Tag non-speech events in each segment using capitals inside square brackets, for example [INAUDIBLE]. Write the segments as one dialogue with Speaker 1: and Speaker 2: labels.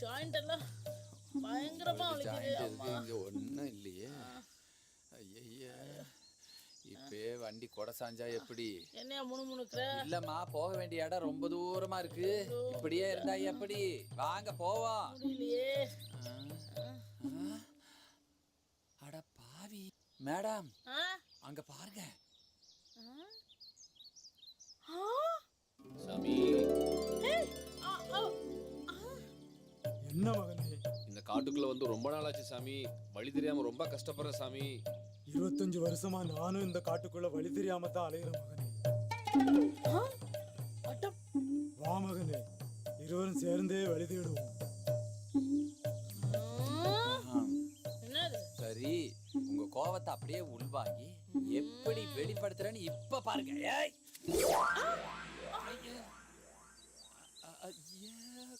Speaker 1: Joint எல்லாம் பயங்கரமா வலிக்குது
Speaker 2: ஒன்றும் இல்லையே. ஐயா இப்பே வண்டி கொடை சாஞ்சா எப்படி?
Speaker 1: என்னையா முணுமுணுக்கிற?
Speaker 2: இல்லம்மா போக வேண்டிய இடம் ரொம்ப தூரமா இருக்கு. இப்படியே இருந்தா எப்படி? வாங்க போவோம்.
Speaker 1: முடியலையே.
Speaker 2: அட பாவி. மேடம் அங்க பாருங்க.
Speaker 3: சாமி.
Speaker 4: என்ன மகனே?
Speaker 3: இந்த காட்டுக்குள்ள வந்து ரொம்ப நாள் ஆச்சு சாமி. வழி தெரியாம ரொம்ப கஷ்டப்படுறேன் சாமி.
Speaker 4: இருபத்தஞ்சு வருஷமா நானும் இந்த காட்டுக்குள்ள வழி தெரியாம தான் அலையிறேன் மகனே. வா மகனே இருவரும் சேர்ந்தே வழி தேடுவோம்.
Speaker 1: ஆ, என்னது?
Speaker 2: சரி உங்க கோவத்தை அப்படியே உள்வாங்கி எப்படி வெளிப்படுத்துறேன்னு இப்ப பாருங்க. ஏய்! ஐயா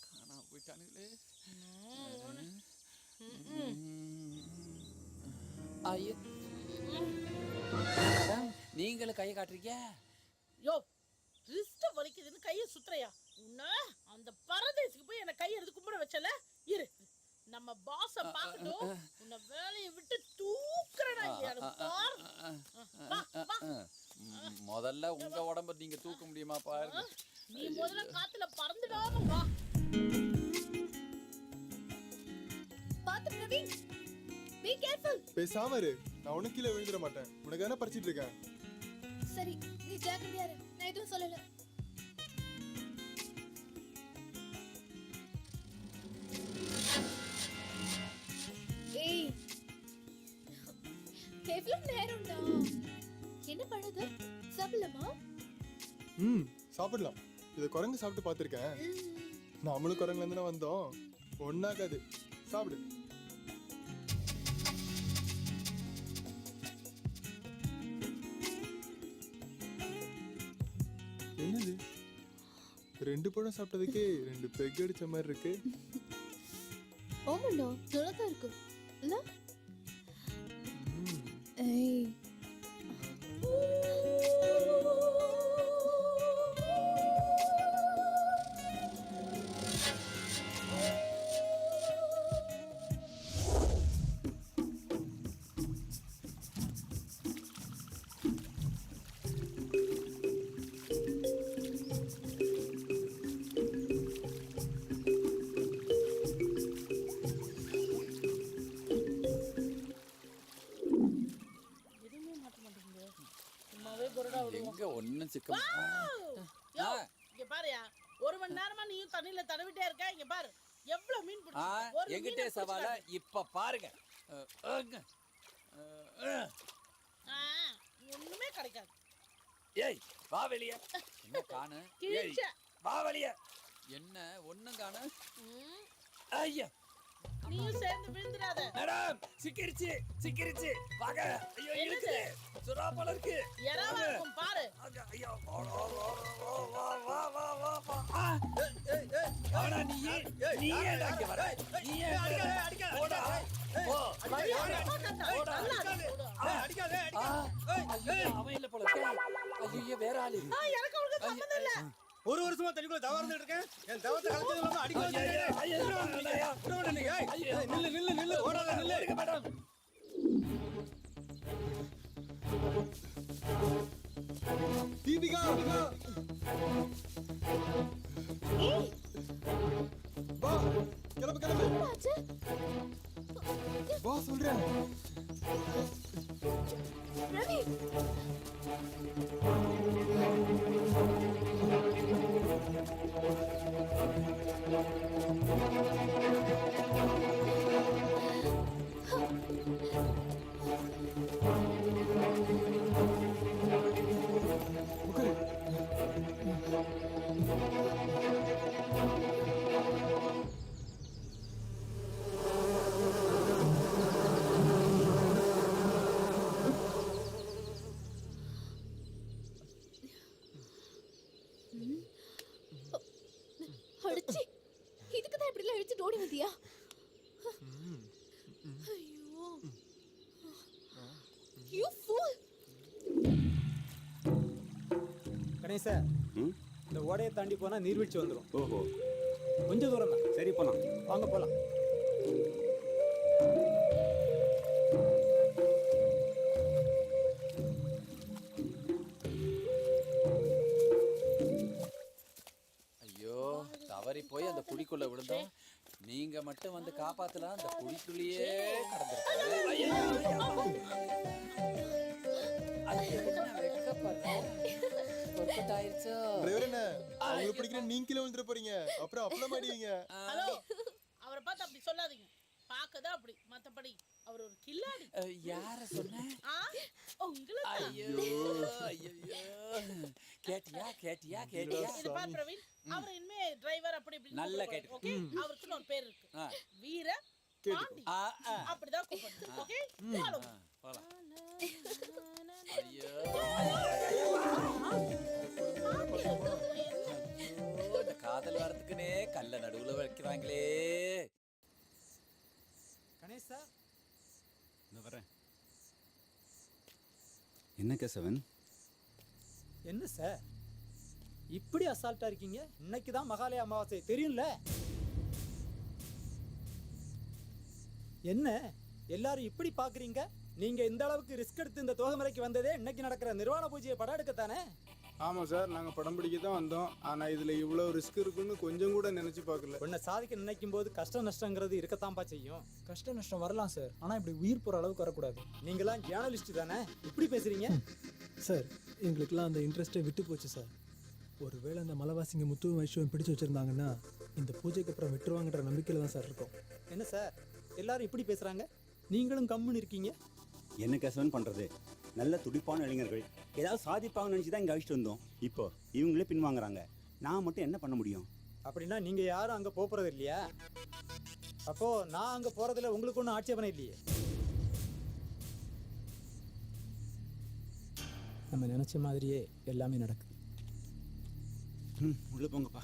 Speaker 2: காணாம போயிட்டானுங்களே ஐயா மேடம், நீங்களும் கையை காட்டுறீங்க?
Speaker 1: யோ ரிஸ்ட் வலிக்குதுன்னு கையை சுத்துறையா? உன்ன அந்த பரதேசிக்கு போய் என்ன கையை எடுத்து கும்பிட வச்சல? இரு. நம்ம பாஸ பார்க்கட்டும். உன்னை வேலையை விட்டு தூக்குறடா
Speaker 2: முதல்ல உங்க உடம்ப நீங்க தூக்க முடியுமா பாருங்க.
Speaker 1: நீ முதல்ல காத்துல பறந்துடாம வா.
Speaker 5: பி கேர்ஃபுல்
Speaker 6: பேசாம இரு. நான் உனக்கு கீழே விழுந்துட மாட்டேன். உனக்கு தானே படிச்சிட்டு இருக்கேன்.
Speaker 5: சரி நீ ஜாக்கிரதையா இரு. நான் எதுவும் சொல்லல. ஏய் எவ்வளவு நேரம்டா என்ன பண்ணுது? சாப்பிடலாமா?
Speaker 6: ம் சாப்பிடலாம். இதை குரங்கு சாப்பிட்டு பார்த்துருக்கேன். நாமளும் குரங்குல இருந்து வந்தோம். ஒன்னாகாது சாப்பிடு. என்னது? ரெண்டு பழம் சாப்பிட்டதுக்கே ரெண்டு பெக் அடிச்ச மாதிரி இருக்கு.
Speaker 5: ஆமாண்டா நல்லா தான் இருக்கு. இல்லை
Speaker 1: இங்க பாருயா. ஒரு மணி நேரமா நீயும் தண்ணியில தடவிட்டே இருக்க. இங்க பாரு. எவ்வளவு மீன். ஒரு
Speaker 2: எங்கிட்டே சவால?
Speaker 1: பிடிச்சு
Speaker 2: இப்ப பாருங்க.
Speaker 1: ஒண்ணுமே கிடைக்காது.
Speaker 2: ஏய் வா வெளிய. என்ன காணு. [LAUGHS] வா வெளிய. என்ன ஒண்ணும் காணு? ஐயா.
Speaker 1: நீயும் சேர்ந்து விழுந்துடாத.
Speaker 2: மேடம் சிக்கிருச்சு சிக்கிருச்சு. வாங்க. ஐயோ? இருக்குது சுறா போல இருக்கு.
Speaker 1: எறாவா
Speaker 2: வாங்க.
Speaker 1: இருக்கும் பாரு.
Speaker 2: அங்க, ஐயோ வா, வா, வா, வா, வா, வா, வா, வா. ஆ, ஆனா நீ. நீ ஏன்டா இங்க வர? நீ ஏன் போடா. போ. போடா. ஆ, ஐயோ, அவன் இல்ல போல இருக்கு. ஐயோ, வேற ஆளு.
Speaker 1: ஆ, எனக்கு அவனுக்கு சம்மந்தம் இல்ல.
Speaker 7: ஒரு வருஷமா தண்ணிக்குள்ள தவறு இருந்துட்டு இருக்கேன். என் தவத்தை கலச்சது இல்லாம அடிக்க நில்லு நில்லு. நில்லு ஓடாத நில்லு.
Speaker 2: மேடம்.
Speaker 6: தீபிகா! வா கிளம்பு கிளம்பு. வா சொல்றேன்.
Speaker 5: ரவி!
Speaker 6: உட்காரு
Speaker 5: வந்தியா ஐயோ. யூ ஃபூல்
Speaker 4: கணேச இந்த ஓடையை தாண்டி போனா நீர்வீழ்ச்சி வந்துடும்
Speaker 8: ஓஹோ. கொஞ்சம் தூரம் தான்.
Speaker 2: சரி போலாம்.
Speaker 8: வாங்க போலாம்.
Speaker 2: ஐயோ தவறி போய் அந்த குழிக்குள்ள விழுந்தோம். நீங்க மட்டும் வந்து காப்பாத்தலாம் அந்த குழிக்குள்ளேயே கடந்திருக்கேன்
Speaker 6: டிரைவர் என்ன? அவங்களுக்கு பிடிக்கிற நீங்க கீழே விழுந்துட போறீங்க. அப்புறம் அப்பளம் மாடிவீங்க
Speaker 1: ஹலோ. அவரை பார்த்து அப்படி சொல்லாதீங்க. பார்க்கதான் அப்படி. மத்தபடி அவர் ஒரு கில்லாடி.
Speaker 2: யார சொன்ன?
Speaker 1: ஆ உங்களை
Speaker 2: ஐயோ ஐயோ கேட்டியா கேட்டியா கேட்டியா?
Speaker 1: இது பார் பிரவீன் அவர் இனிமே டிரைவர் அப்படி இப்படி
Speaker 2: நல்லா
Speaker 1: கூப்பிடக்கூடாது, ஓகே அவருக்குன்னு ஒரு பேர் இருக்கு. வீர பாண்டி. அப்படிதான் ஓகே
Speaker 2: போலாம். ஐயோ. இந்த காதல் வரதுக்குனே கல்ல நடுவுல வைக்கிறாங்களே
Speaker 8: கணேஷ் சார்
Speaker 2: இந்த வரேன் என்ன கேசவன்?
Speaker 8: என்ன சார்? இப்படி அசால்ட்டாக இருக்கீங்க? இன்னைக்கு தான் மகாலய அமாவாசை. தெரியும்ல? என்ன? எல்லாரும் இப்படி பாக்குறீங்க? நீங்க இந்த அளவுக்கு ரிஸ்க் எடுத்து இந்த தோகமலைக்கு வந்ததே இன்னைக்கு நடக்கிற நிர்வாண பூஜையை படம் எடுக்கத்தானே?
Speaker 9: ஆமாம் சார் நாங்கள் படம் பிடிக்க தான் வந்தோம். ஆனால் இதில் இவ்வளோ ரிஸ்க் இருக்குன்னு கொஞ்சம் கூட நினச்சி பார்க்கல.
Speaker 8: உன்னை சாதிக்க நினைக்கும் போது கஷ்ட நஷ்டங்கிறது இருக்கத்தான்ப்பா செய்யும்.
Speaker 10: கஷ்ட நஷ்டம் வரலாம் சார். ஆனால் இப்படி உயிர் போகிற அளவுக்கு வரக்கூடாது.
Speaker 8: நீங்களாம் ஜேர்னலிஸ்ட் தானே? இப்படி பேசுறீங்க?
Speaker 10: சார் எங்களுக்கெல்லாம் அந்த இன்ட்ரெஸ்ட்டே விட்டு போச்சு சார். ஒருவேளை அந்த மலைவாசிங்க முத்து வைஷ்வம் பிடிச்சு வச்சிருந்தாங்கன்னா இந்த பூஜைக்கு அப்புறம் விட்டுருவாங்கன்ற நம்பிக்கையில் தான் சார் இருக்கோம்.
Speaker 8: என்ன சார்? எல்லாரும் இப்படி பேசுறாங்க? நீங்களும் கம்முன்னு இருக்கீங்க?
Speaker 11: என்ன கேசவன் பண்ணுறது நல்ல துடிப்பான இளைஞர்கள். ஏதாவது சாதிப்பாங்கன்னு நினச்சி தான் இங்கே அழைச்சிட்டு வந்தோம். இப்போ இவங்களே பின்வாங்குறாங்க. நான் மட்டும் என்ன பண்ண முடியும்?
Speaker 8: அப்படின்னா நீங்க யாரும் அங்க போப் போறது இல்லையா? அப்போ நான் அங்க போறதுல உங்களுக்கு ஒன்றும் ஆட்சேபனை இல்லையே. நம்ம நினைச்ச மாதிரியே எல்லாமே நடக்குது.
Speaker 11: ம் உள்ளே போங்கப்பா.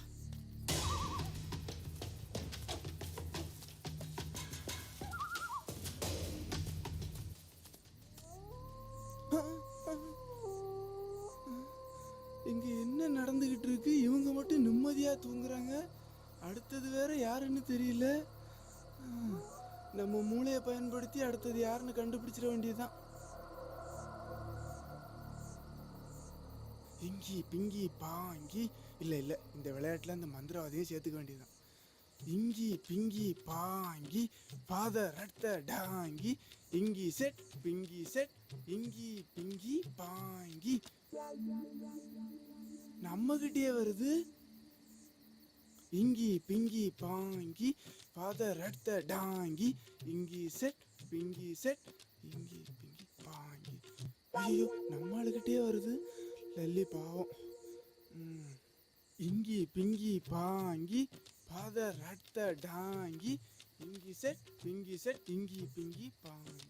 Speaker 9: பயன்படுத்தி அடுத்தது யாருன்னு கண்டுபிடிச்சிட வேண்டியதுதான். இங்கி பிங்கி பாங்கி இல்லை இல்லை இந்த விளையாட்டில் அந்த மந்திரவாதியை சேர்த்துக்க வேண்டியதுதான். இங்கி pinky பாங்கி father had a donkey inky. Set pinky செட். இங்கி பிங்கி பாங்கி நம்மகிட்டே வருது. இங்கி பிங்கி பாங்கி ஃபாதர் ரத்த டாங்கி இங்கி செட் பிங்கி செட் இங்கி பிங்கி பாங்கி ஐயோ நம்ம ஆளுகிட்டே வருது. லல்லி பாவம். இங்கி பிங்கி பாங்கி ஃபாதர் ரத்த டாங்கி இங்கி செட் பிங்கி செட் இங்கி பிங்கி பாங்கி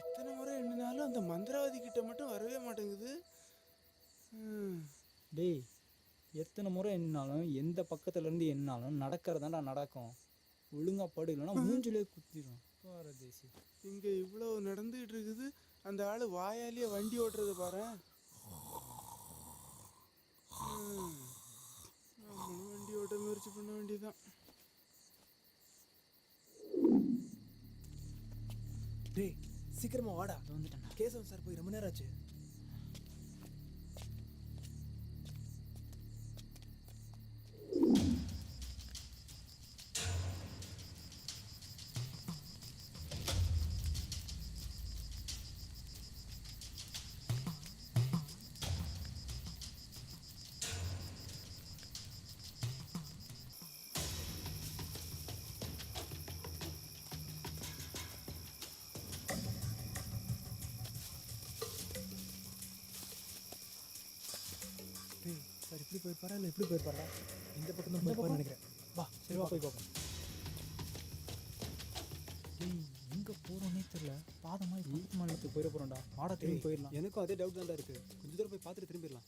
Speaker 9: எத்தனை முறை எண்ணினாலும் அந்த மந்திரவாதி கிட்ட மட்டும் வரவே மாட்டேங்குது.
Speaker 10: டேய் எத்தனை முறை எண்ணாலும் எந்த பக்கத்துலேருந்து எண்ணாலும் நடக்கிறதாண்டா நடக்கும். ஒழுங்கா படு இல்லைன்னா மூஞ்சிலே குத்திடும் பாரதேசி.
Speaker 9: இங்க இவ்வளவு நடந்துகிட்டு இருக்குது அந்த ஆளு வாயாலேயே வண்டி ஓட்டுறது பாரு. நம்மளும் வண்டி ஓட்ட முயற்சி பண்ண வேண்டியதுதான்.
Speaker 10: டேய் சீக்கிரமா வாடா. வந்துட்டேன் கேசவன் சார் போய் ரொம்ப நேரம் ஆச்சு. போயிருப்பாரா இல்லை இப்படி போயிருப்பாரா இந்த பக்கம் தான் போயிருப்பாரு நினைக்கிறேன். வா சரி வா. போய் பார்ப்போம் டேய் எங்கே போகிறோன்னே தெரியல. பாதம் மாதிரி பக்கத்து மாநிலத்துக்கு போயிட போகிறோம்டா வாடா திரும்பி போயிடலாம். எனக்கும் அதே டவுட் தான்டா இருக்குது கொஞ்சம் தூரம் போய் பார்த்துட்டு திரும்பிடலாம்.